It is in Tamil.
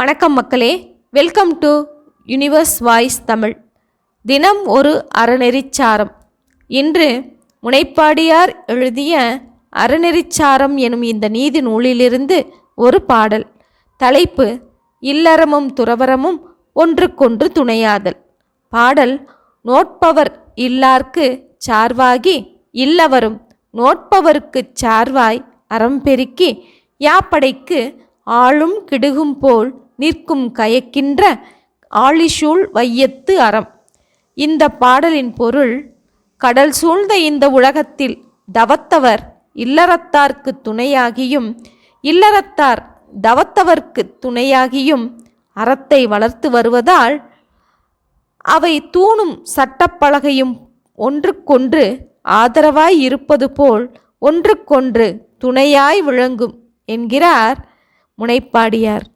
வணக்கம் மக்களே. Welcome to universe voice Tamil தினம் ஒரு அறநெறிச்சாரம். இன்று முனைப்பாடியார் எழுதிய அறநெறிச்சாரம் எனும் இந்த நீதி நூலிலிருந்து ஒரு பாடல். தலைப்பு இல்லறமும் துறவரமும் ஒன்றுக்கொன்று துணையாதல். பாடல் நோட்பவர் இல்லார்க்கு சார்வாகி இல்லவரும் நோட்பவருக்குச் சார்வாய் அறம் பெருக்கி யாப்படைக்கு ஆளும் கிடுகும் போல் நிற்கும் கயக்கின்ற ஆழிசூழ் வையத்து அறம். இந்த பாடலின் பொருள் கடல் சூழ்ந்த இந்த உலகத்தில் தவத்தவர் இல்லறத்தார்க்கு துணையாகியும் இல்லறத்தார் தவத்தவர்க்கு துணையாகியும் அறத்தை வளர்த்து வருவதால் அவை தூணும் சட்டப்பலகையும் ஒன்றுக்கொன்று ஆதரவாய் இருப்பது போல் ஒன்றுக்கொன்று துணையாய் விளங்கும் என்கிறார் முனைப்பாடியார்.